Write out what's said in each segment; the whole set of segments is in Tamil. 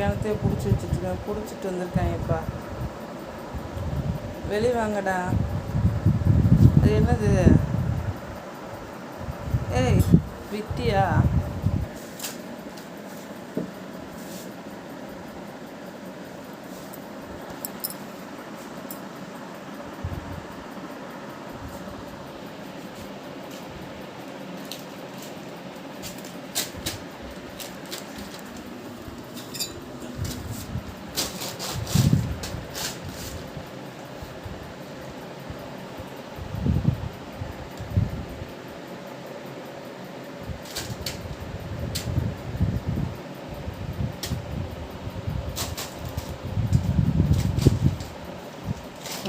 கிணத்தையே பிடிச்சி வச்சுட்ருக்கேன் பிடிச்சிட்டு வந்திருக்காங்கப்பா வெளியே வாங்கடா. அது என்னது? ஏய் விட்டியா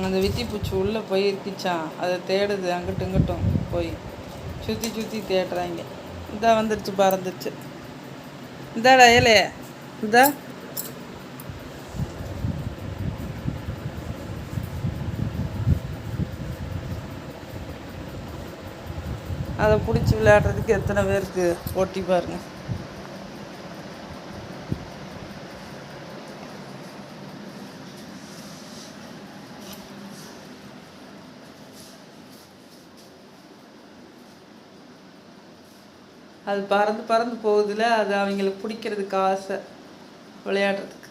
அந்த வித்தி பூச்சி உள்ளே போய் இருக்கிச்சான் அதை தேடுது அங்கிட்டும் இங்கிட்டும் போய். சுற்றி சுற்றி தேடுறாங்க. இந்தா வந்துடுச்சு பறந்துடுச்சு இந்தாடா ஏலே இந்தா. அதை பிடிச்சி விளையாடுறதுக்கு எத்தனை பேருக்கு போட்டி பாருங்கள் அது பறந்து பறந்து போகுதுல அது அவங்களுக்கு பிடிக்கிறதுக்கு ஆசை விளையாடுறதுக்கு.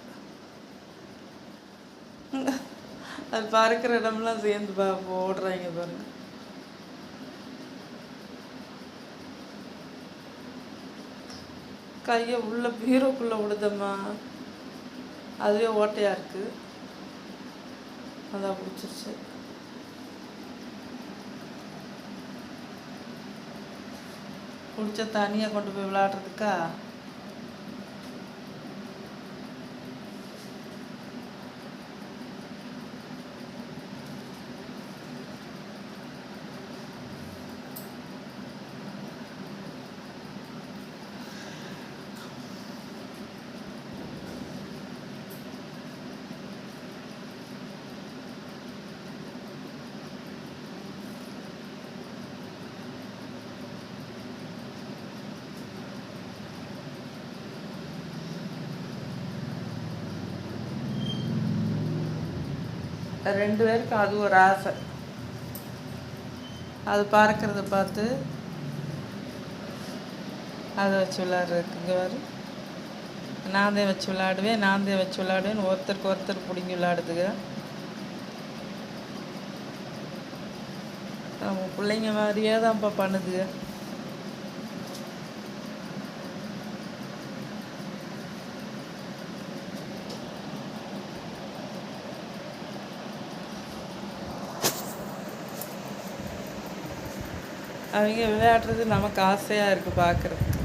அது பறக்கிற இடம்லாம் சேர்ந்து பா ஓடுறாங்க பாருங்க. கையை உள்ள பீரோக்குள்ளே விடுதம்மா அதுவே ஓட்டையாக இருக்கு. அதான் பிடிச்சிருச்சு. பிடிச்ச தனியாக கொண்டு போய் விளையாடுறதுக்கா? ரெண்டு பேருக்கும் அது ஒரு ஆசை. அது பறக்கிறத பார்த்து அதை வச்சு விளையாடுறதுக்கு இங்கே வரு நான் தான் வச்சு விளாடுவேன் நான் தான் வச்சு விளாடுவேன் ஒருத்தருக்கு ஒருத்தர் பிடிங்கி விளாடுதுங்க நம்ம பிள்ளைங்க மாதிரியே தான்ப்பா பண்ணுதுங்க அவங்க விளையாடுறது நமக்கு ஆசையாக இருக்குது பார்க்குறதுக்கு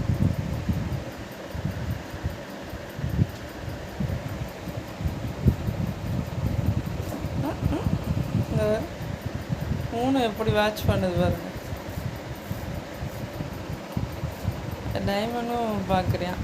மூணு எப்படி வாட்ச் பண்ணுது பாருங்க. டைமண்டும் பார்க்குறியான்